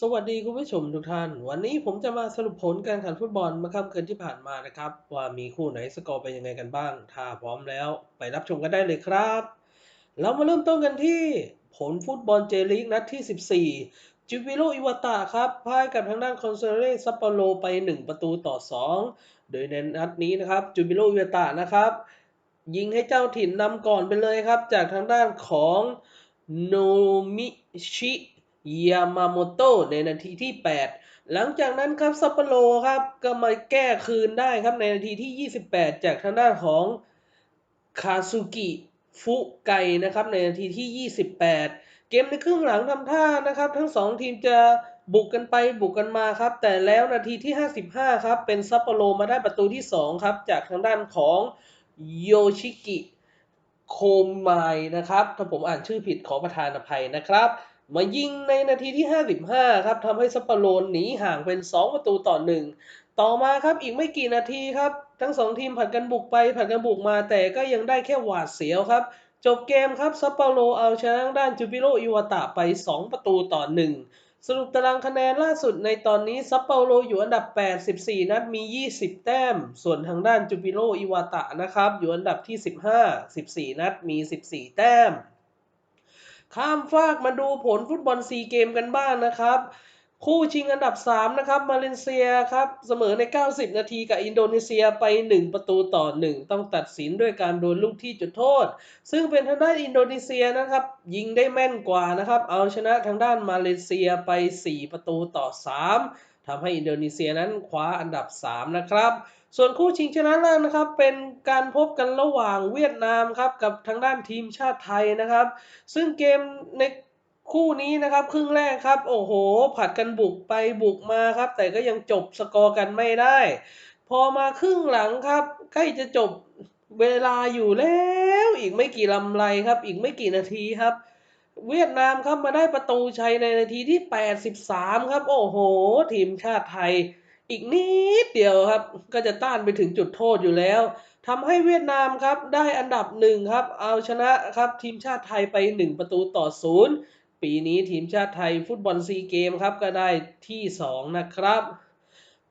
สวัสดีคุณผู้ชมทุกท่าน วันนี้ผมจะมาสรุปผลการแข่งฟุตบอลเมื่อค่ำคืนที่ผ่านมานะครับ ว่ามีคู่ไหนสกอร์เป็นยังไงกันบ้าง ถ้าพร้อมแล้วไปรับชมกันได้เลยครับ เรามาเริ่มต้นกันที่ผลฟุตบอลเจลีกนัดที่ 14จูบิโรอิวาตะครับพ่ายกับทางด้านคอนเซเรซัปโปโรไป 1 ประตูต่อ 2 โดยในนัดนี้นะครับจูบิโรอิวาตะนะครับ ยิงให้เจ้าถิ่นนำก่อนไปเลยครับ จากทางด้านของโนมิชิ ยามาโมโตะในนาทีที่ 8 หลังจากนั้นครับซัปโปโรครับก็มาแก้คืนได้ครับในนาทีที่ 28 จากทางด้านของคาซุกิฟุไกนะครับในนาทีที่ 28 เกมในครึ่งหลังทำท่านะครับ ทั้ง 2 ทีมจะบุกกันไปบุกกันมาครับ แต่แล้วนาทีที่ 55 ครับ เป็นซัปโปโรมาได้ประตูที่ 2 ครับ จากทางด้านของโยชิกิโคมายนะครับ ถ้าผมอ่านชื่อผิดขอประทานอภัยนะครับ มายิงในนาทีที่ 55 ครับทำให้ซัปโปโรหนีห่างเป็น 2 ประตูต่อ 1 ต่อมาครับอีกไม่กี่นาทีครับ ทั้ง 2 ทีมผัดกันบุกไปผัดกันบุกมาแต่ก็ยังได้แค่หวาดเสียวครับ จบเกมครับซัปโปโรเอาชนะด้านจูบิโรอิวาตะไป 2 ประตูต่อ 1 สรุปตารางคะแนนล่าสุดในตอนนี้ซัปโปโรอยู่อันดับ 84 นัดมี 20 แต้ม ส่วนทางด้านจูบิโรอิวาตะนะครับอยู่อันดับที่ 15 14 นัดมี 14 แต้ม ข้ามฟากมาดูผลฟุตบอลซีเกมกันบ้างนะครับ คู่ชิงอันดับ 3 นะครับ มาเลเซียครับ เสมอใน 90 นาทีกับอินโดนีเซียไป 1 ประตูต่อ 1 ต้องตัดสินด้วยการโดนลูกที่จุดโทษ ซึ่งเป็นทางด้านอินโดนีเซียนะครับ ยิงได้แม่นกว่านะครับ เอาชนะทางด้านมาเลเซียไป 4 ประตูต่อ 3ทำให้อินโดนีเซียนั้นคว้าอันดับ 3 นะครับ ส่วนคู่ชิงชนะเลิศนะครับ เป็นการพบกันระหว่างเวียดนามครับกับทางด้านทีมชาติไทยนะครับ ซึ่งเกมในคู่นี้นะครับครึ่งแรกครับ โอ้โห ผัดกันบุกไปบุกมาครับ แต่ก็ยังจบสกอร์กันไม่ได้ พอมาครึ่งหลังครับ ใกล้จะจบเวลาอยู่แล้ว อีกไม่กี่ลำไรครับ อีกไม่กี่นาทีครับ เวียดนามครับมาได้ประตูชัยในนาทีที่ 83 ครับ โอ้โห ทีมชาติไทย อีกนิดเดียวครับ ก็จะต้านไปถึงจุดโทษอยู่แล้วทำให้เวียดนามครับได้อันดับหนึ่งครับ เอาชนะครับทีมชาติไทยไป 1 ประตูต่อศูนย์ปีนี้ทีมชาติไทยฟุตบอลซีเกมครับก็ได้ที่ 2 นะครับ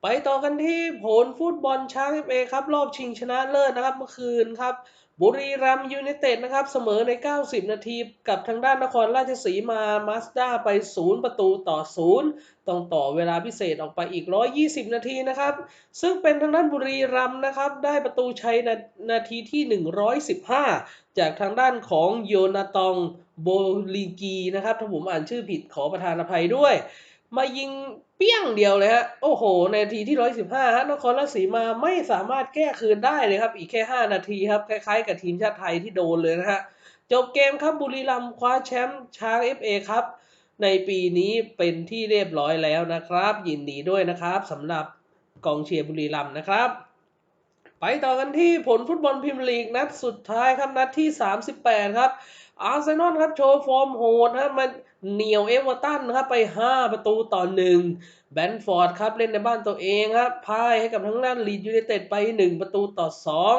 ไปต่อกันที่ผลฟุตบอลช้างเอฟเอครับรอบชิงชนะเลิศนะครับเมื่อคืนครับ บุรีรัมย์ยูไนเต็ดนะครับเสมอใน 90 นาทีกับทางด้านนครราชสีมามาสด้าไป 0 ประตูต่อ 0 ต้องต่อเวลาพิเศษออกไปอีก 120 นาทีนะครับ ซึ่งเป็นทางด้านบุรีรัมนะครับ ได้ประตูชัยนานาทีที่ 115 จากทางด้านของโยนาตองโบลีกีนะครับถ้าผมอ่านชื่อผิดขอประทานอภัยด้วย มายิงเปี้ยงเดียวเลยฮะ โอ้โห ในทีที่115ฮะนครราชสีมาไม่สามารถแก้คืนได้เลยครับ อีกแค่5นาทีครับ คล้ายๆ กับทีมชาติไทยที่โดนเลยนะฮะ จบเกมครับบุรีรัมย์คว้าแชมป์ช้าง FA ครับ ในปีนี้เป็นที่เรียบร้อยแล้วนะครับ ยินดีด้วยนะครับสำหรับกองเชียร์บุรีรัมย์นะครับ ไปต่อกันที่ผลฟุตบอลพรีเมียร์ลีกนัดสุดท้ายครับนัดที่ 38 ครับอาร์เซนอลครับโชว์ฟอร์มโหดครับมัน เหนียวเอเวอร์ตันนะครับไป 5 ประตูต่อ1แบนฟอร์ดครับเล่นในบ้านตัวเองครับพ่ายให้กับทางด้านลีดยูไนเต็ดไป 1 ประตูต่อ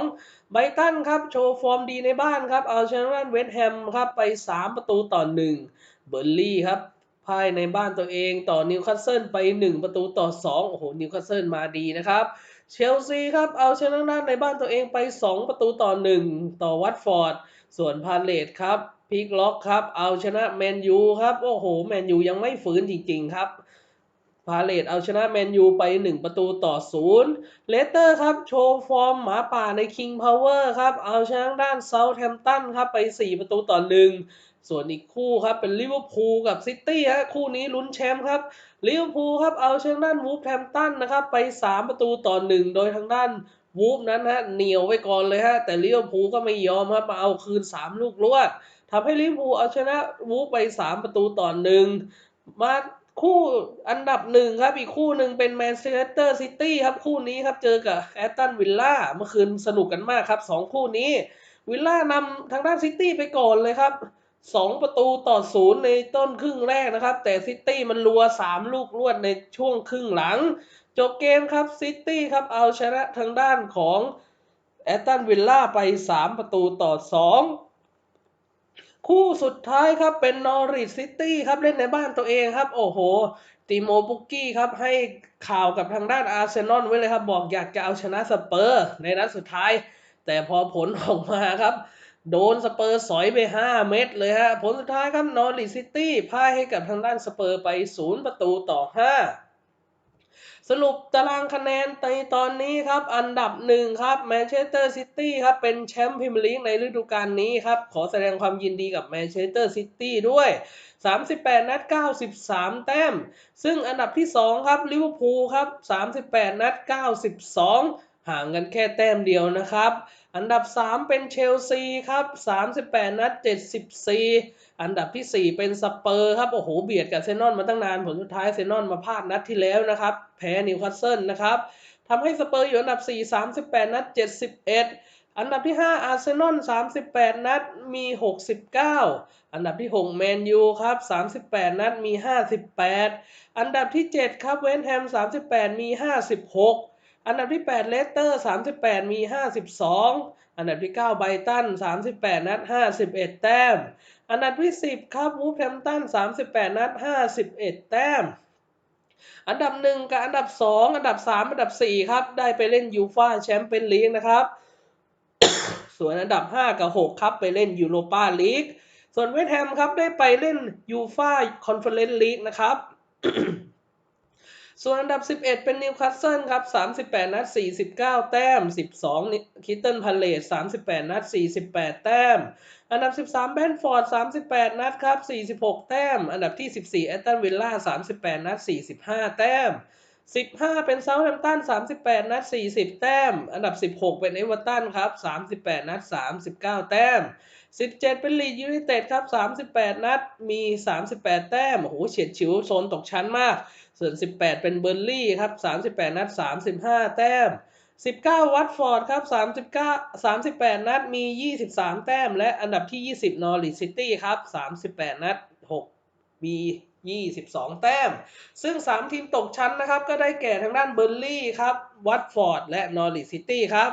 2ไบรตันครับโชว์ฟอร์มดีในบ้านครับเอาชนะด้านเวสต์แฮมครับไป 3 ประตูต่อ1เบอร์ลี่ครับพ่ายในบ้านตัวเองต่อนิวคาสเซิลไป 1 ประตูต่อ 2 โอ้โหนิวคาสเซิลมาดีนะครับเชลซีครับเอาชนะด้านในบ้านตัวเองไป 2 ประตูต่อ 1 ต่อวัตฟอร์ด ส่วนพาเลตครับ พลิกล็อกครับ เอาชนะแมนยูครับ โอ้โห แมนยูยังไม่ฝืนจริง ๆ ครับ พาเลตเอาชนะแมนยูไป 1 ประตูต่อ0เลสเตอร์ครับ โชว์ฟอร์มหมาป่าในคิงพาวเวอร์ครับ เอาชนะด้านเซาท์แฮมป์ตันครับ ไป 4 ประตูต่อ1ส่วนอีกคู่ครับ เป็นลิเวอร์พูลกับซิตี้ฮะคู่นี้ลุ้นแชมป์ครับลิเวอร์พูลครับเอาชนะด้านวูฟแฮมป์ตันนะครับไป 3 ประตูต่อ1โดยทางด้านวูฟนั้นฮะเหนียวไว้ก่อนเลยฮะแต่ลิเวอร์พูลก็ไม่ยอมครับมาเอาคืน 3 ลูกรวด ทำให้ลิเวอร์พูลเอาชนะวูฟไป 3 ประตูต่อ1มาคู่อันดับหนึ่งครับ อีกคู่หนึ่งเป็นแมนเชสเตอร์ซิตี้ครับคู่นี้ครับ เจอกับแอตตันวิลล่าเมื่อคืนสนุกกันมากครับสองคู่นี้ วิลล่านำทางด้านซิตี้ไปก่อนเลยครับสองประตูต่อศูนย์ในต้นครึ่งแรกนะครับ แต่ซิตี้มันรัวสามลูกรวดในช่วงครึ่งหลัง จบเกมครับซิตี้ครับเอาชนะทางด้านของแอตตันวิลล่าไป 3 ประตูต่อ 2 คู่สุดท้ายครับเป็นนอริ t ซิตี้ครับเล่นในบ้านตัวเองครับ โอ้โหติโมบุกกี้ครับให้ข่าวกับทางด้านอาร์เซนอลไว้เลยครับบอกอยากจะเอาชนะสเปอร์ในนัดสุดท้าย แต่พอผลออกมาครับ โดนสเปอร์สอยไป 5 เม็ดเลยฮะ ผลสุดท้ายครับนอริ t ซิตี้พ่ายให้กับทางด้านสเปอร์ไป 0 ประตูต่อ 5 สรุปตารางคะแนนในตอนนี้ครับ อันดับหนึ่งครับแมนเชสเตอร์ซิตี้ครับ เป็นแชมป์พรีเมียร์ลีกในฤดูกาลนี้ครับ ขอแสดงความยินดีกับแมนเชสเตอร์ซิตี้ด้วย 38 นัด 93 แต้ม ซึ่งอันดับที่ 2 ครับลิเวอร์พูลครับ 38 นัด 92 ห่างกันแค่แต้มเดียวนะครับ อันดับ 3 เป็นเชลซีครับ 38 นัด 74 อันดับที่ 4 เป็นสเปอร์ครับ โอ้โห เบียดกับเซนอนมาตั้งนาน ผลสุดท้ายเซนอนมาพลาดนัดที่แล้วนะครับ แพ้นิวคาสเซิลนะครับทำให้สเปอร์อยู่อันดับ 4 38 นัด 71 อันดับที่ 5 อาร์เซนอล 38 นัด มี 69 อันดับที่ 6 แมนยูครับ 38 นัด มี 58 อันดับที่ 7 ครับ เวนแฮม 38 มี 56 อันดับที่ 8 เลสเตอร์ 38 มี 52 อันดับที่ 9 ไบตัน 38 นัด 51 แต้ม อันดับที่ 10 ครับวูฟแฮมตัน 38 นัด 51 แต้ม อันดับ 1 กับอันดับ 2 อันดับ 3 อันดับ 4 ครับ ได้ไปเล่นยูฟ่าแชมเปี้ยนลีกนะครับ ส่วนอันดับ 5 กับ 6 ครับ ไปเล่นยูโรปาลีก ส่วนเวสต์แฮมครับได้ไปเล่นยูฟ่าคอนเฟอเรนซ์ลีกนะครับ ส่วนอันดับ 11 เป็นนิวคาสเซิลครับ 38 นัด 49 แต้ม 12 คิตเติลพาเลต38 นัด 48 แต้ม อันดับ 13 แบนฟอร์ด 38 นัดครับ 46 แต้ม อันดับที่ 14 แอตตันวิลล่า 38 นัด 45 แต้ม 15 เป็นเซาท์แฮมป์ตัน 38 นัด 40 แต้ม อันดับ 16 เป็นเอเวอร์ตันครับ 38 นัด 39 แต้ม 17 เป็นลีดยูไนเต็ดครับ 38 นัด มี 38 แต้ม โอ้โห เฉียดฉิวโซนตกชั้นมาก ส่วน 18 เป็นเบอร์ลี่ครับ 38 นัด 35 แต้ม 19 วัตฟอร์ดครับ 39 38 นัด มี 23 แต้ม และอันดับที่ 20 นอริซิตี้ครับ 38 นัด 6 มี 22 แต้ม ซึ่ง 3 ทีมตกชั้นนะครับ ก็ได้แก่ทางด้านเบอร์ลี่ครับ วัตฟอร์ด และนอริซิตี้ครับ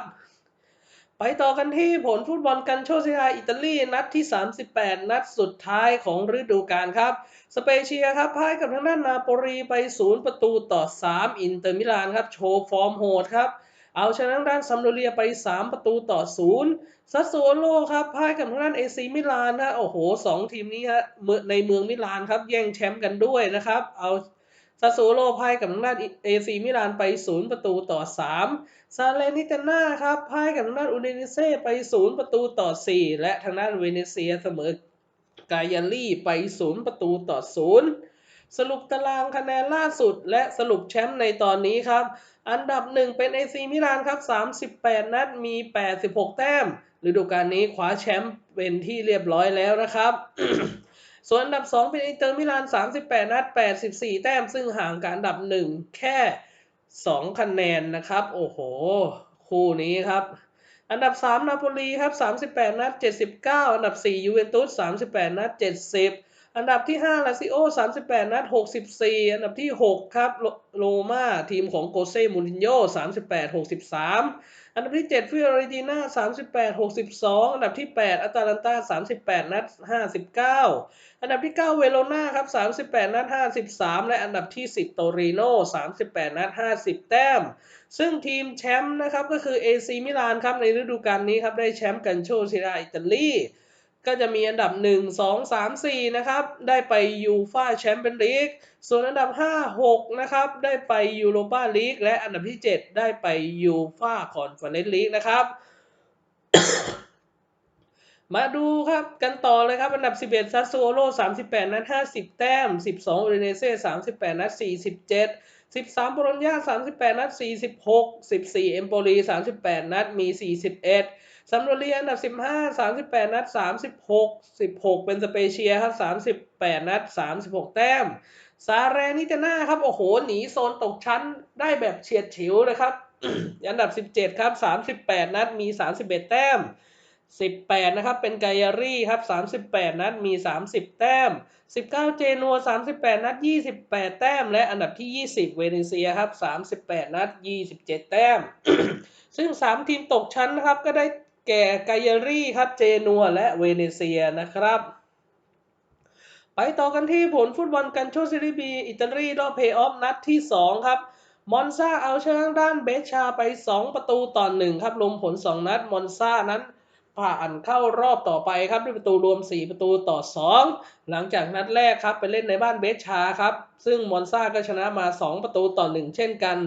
ไปต่อกันที่ผลฟุตบอลกันโชซิอาอิตาลีนัดที่ 38 นัดสุดท้ายของฤดูกาลครับ สเปเชียครับพ่ายกับทางด้านนาโปลีไป 0 ประตูต่อ 3 อินเตอร์มิลานครับ โชว์ฟอร์มโหดครับ เอาชนะทางด้านซัมโดเรียไป 3 ประตูต่อ 0ซัสโซโลครับพ่ายกับทางด้านเอซีมิลานนะโอ้โห 2 ทีมนี้ฮะในเมืองมิลานครับแย่งแชมป์กันด้วยนะครับ เอา ซัสโซโลพ่ายกับทางด้านเอซีมิลานไป 0 ประตูต่อ 3 ซาเลนิตาน่าครับพ่ายกับทางด้านอูเดนิเซ่ไป 0 ประตูต่อ 4 และทางด้านเวเนเซียเสมอกายาลี่ไป 0 ประตูต่อ 0 สรุปตารางคะแนนล่าสุด และสรุปแชมป์ในตอนนี้ครับ อันดับ 1 เป็น AC มิลานครับ 38 นัดมี 86 แต้มฤดูกาลนี้คว้าแชมป์เป็นที่เรียบร้อยแล้วนะครับ ส่วนอันดับ 2 เป็นอินเตอร์มิลาน 38 นัด 84 แต้ม ซึ่งห่างกับอันดับ 1 แค่ 2 คะแนนนะครับ โอ้โห คู่นี้ครับ อันดับ 3 นาโปลีครับ 38 นัด 79 อันดับ 4 ยูเวนตุส 38 นัด 70 อันดับที่ 5 ลาซิโอ 38 นัด 64 อันดับที่ 6 ครับ โรมาทีมของโกเซ่มูรินโญ่38 63 อันดับที่ 7 ฟิโอเรติน่า38 62อันดับที่ 8 อัตแลนตา38นัด59อันดับที่ 9 เวโรนาครับ38นัด53และอันดับที่ 10 โตริโน่38นัด50แต้ม ซึ่งทีมแชมป์นะครับก็คือ AC มิลานครับในฤดูกาลนี้ครับได้แชมป์กันโชซิราอิตาลี ก็จะมีอันดับ 1 2 3 4 นะครับ ได้ไปยูฟาแชมเปี้ยนลีก ส่วนอันดับ 5 6 นะครับ ได้ไปยูโรปาลีก และอันดับที่ 7 ได้ไปยูฟาคอนเฟอเรนซ์ลีกนะครับ มาดูครับกันต่อเลยครับ อันดับ 11 ซัสโซโล 38 นัด 50 แต้ม 12 เรเนเซ่38 นัด 47 13โบโลญญา38 นัด 46 14 เอมโปลี 38 นัด มี 41 ซัมโดเรียอันดับ 15 38 นัด 36 16 เป็นสเปเชียครับ 38 นัด 36 แต้ม ซาเรนิตาน่าครับ โอ้โห หนีโซนตกชั้นได้แบบเฉียดฉิวเลยครับ อันดับ 17 ครับ 38 นัด มี 31 แต้ม 18 นะครับ เป็นไกอารี่ครับ 38 นัด มี 30 แต้ม 19 เจนัว 38 นัด 28 แต้ม และอันดับที่ 20 เวเนเซียครับ 38 นัด 27 แต้ม ซึ่ง 3 ทีมตกชั้นนะครับ ก็ได้ แก่ไกอารี่ครับเจนัวและเวเนเซียนะครับ ไปต่อกันที่ผลฟุตบอลกันโชซีรีบีอิตาลีรอบเพย์ออฟนัดที่ 2 ครับมอนซาเอาชนะด้านเบชาไป 2 ประตูต่อ1ครับรวมผล 2 นัดมอนซานั้น ผ่านเข้ารอบต่อไปครับด้วยประตูรวม 4 ประตูต่อ 2 หลังจากนัดแรกครับไปเล่นในบ้านเบชาครับ ซึ่งมอนซาก็ชนะมา 2 ประตูต่อ 1 เช่นกัน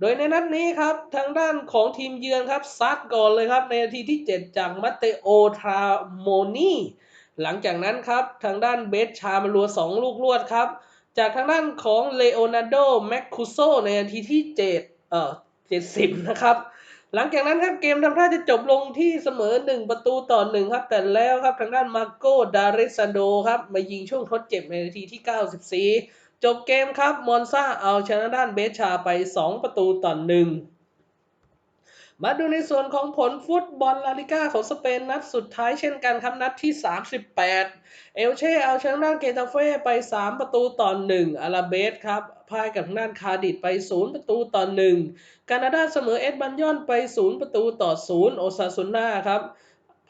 โดยในนัดนี้ครับทางด้านของทีมเยือนครับซัดก่อนเลยครับ ในนาทีที่ 7 จากมัตเตโอทราโมนีหลังจากนั้นครับทางด้านเบสชามารัว 2 ลูกรวดครับ จากทางด้านของเลโอนาร์โดแมคคูโซในนาทีที่ 7 เอ่อ 70 นะครับ หลังจากนั้นครับเกมทำท่าจะจบลงที่เสมอ 1 ประตูต่อ 1 ครับ แต่แล้วครับทางด้านมาโกดาริซันโดครับ มายิงช่วงทดเจ็บในนาทีที่ 94 จบเกมครับ มอนซาเอาชนะด้านเบสชาไป 2 ประตูต่อ 1 มาดูในส่วนของผลฟุตบอลลาลิก้าของสเปนนัดสุดท้ายเช่นกันครับนัดที่ 38 เอลเช่เอาชนะด้านเกตาเฟ่ไป 3 ประตูต่อ 1 อาราเบสครับพ่ายกับทางด้านคาดิดไป 0 ประตูต่อ1กานาดาเสมอเอ็ดบันยอนไป 0 ประตูต่อ 0 โอซาซุน่าครับ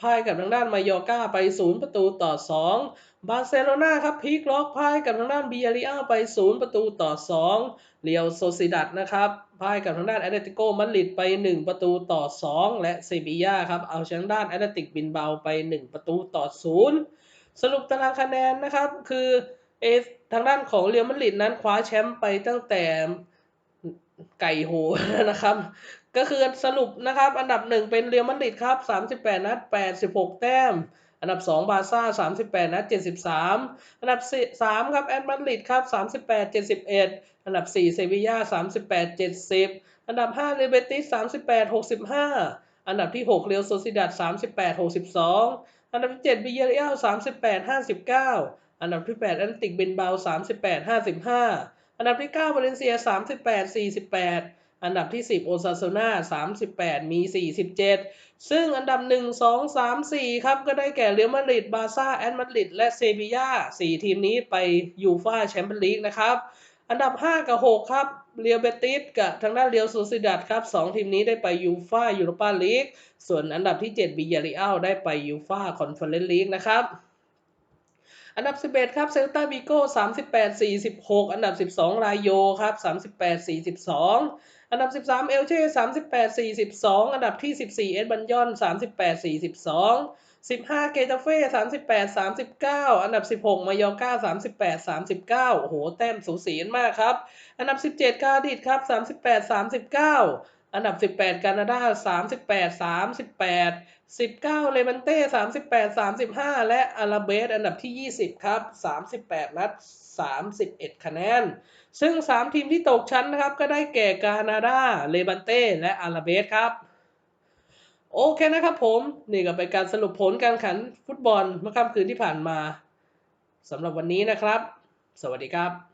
พ่ายกับทางด้านมายอร์กาไป 0 ประตูต่อ 2 บาร์เซโลนาครับพีกล็อกพ่ายกับทางด้านเบียริอาไป 0 ประตูต่อ 2 เรียวโซซิดัดนะครับพ่ายกับทางด้านแอตเลติโกมาดริดไป 1 ประตูต่อ 2 และเซบีย่าครับเอาชนะด้านแอตเลติกบินเบาไป 1 ประตูต่อ 0 สรุปตารางคะแนนนะครับ คือเอทางด้านของเรียวมาดริดนั้นคว้าแชมป์ไปตั้งแต่ไก่โหนะครับ ก็คือสรุปนะครับ อันดับ1เป็นเรียวมาดริดครับ 38 นัด 86 แต้ม อันดับ 2 บาร์ซ่า38 นัด 73 อันดับ 3 ครับ แอตมาดริดครับ 38 71 อันดับ 4 เซบีย่า38 70 อันดับ 5เรเบติส38 65 อันดับที่ 6 เรียวโซซิดัด38 62 อันดับที่7บิเยเรียล38 59 อันดับที่ 8 แอตติกเบนเบา38 55 อันดับที่9วาเลนเซีย 38 48 อันดับที่ 10 โอซาโซนา38 มี 47 ซึ่งอันดับ 1 2 3 4 ครับ ก็ได้แก่เรอัลมาดริด บาร์ซ่า แอตมาดริด และเซบีย่า4ทีมนี้ไปยูฟ่าแชมเปี้ยนลีกนะครับ อันดับ 5 กับ 6 ครับ เรียวเบติสกับทางด้านเรียวโซซิดัดครับ2ทีมนี้ได้ไปยูฟ่ายูโรปาลีก ส่วนอันดับที่ 7 บิยาริอัลได้ไปยูฟ่าคอนเฟอเรนซ์ลีกนะครับอันดับ 11 ครับเซลตาบิโก้38 46 อันดับ 12 รายโยครับ 38 42 อันดับ 13 เอลเช่38 42 อันดับที่ 14 เอสบันยอน 38 42 15 เกตาเฟ่38 39 อันดับ 16 มายอร์กา38 39 โอ้โห แต้มสูสีมากครับ อันดับ 17 กาดิดครับ 38 39 อันดับ 18กานาดา38 38 19เลมันเต้38 35 และอาราเบสอันดับที่ 20 ครับ 38 นัด 31 คะแนน ซึ่ง 3 ทีมที่ตกชั้นนะครับ ก็ได้แก่กานาดาเลบันเต้ และอาราเบสครับ โอเคนะครับผม นี่ก็เป็นการสรุปผลการแข่งขันฟุตบอลเมื่อค่ำคืนที่ผ่านมาสำหรับวันนี้นะครับ สวัสดีครับ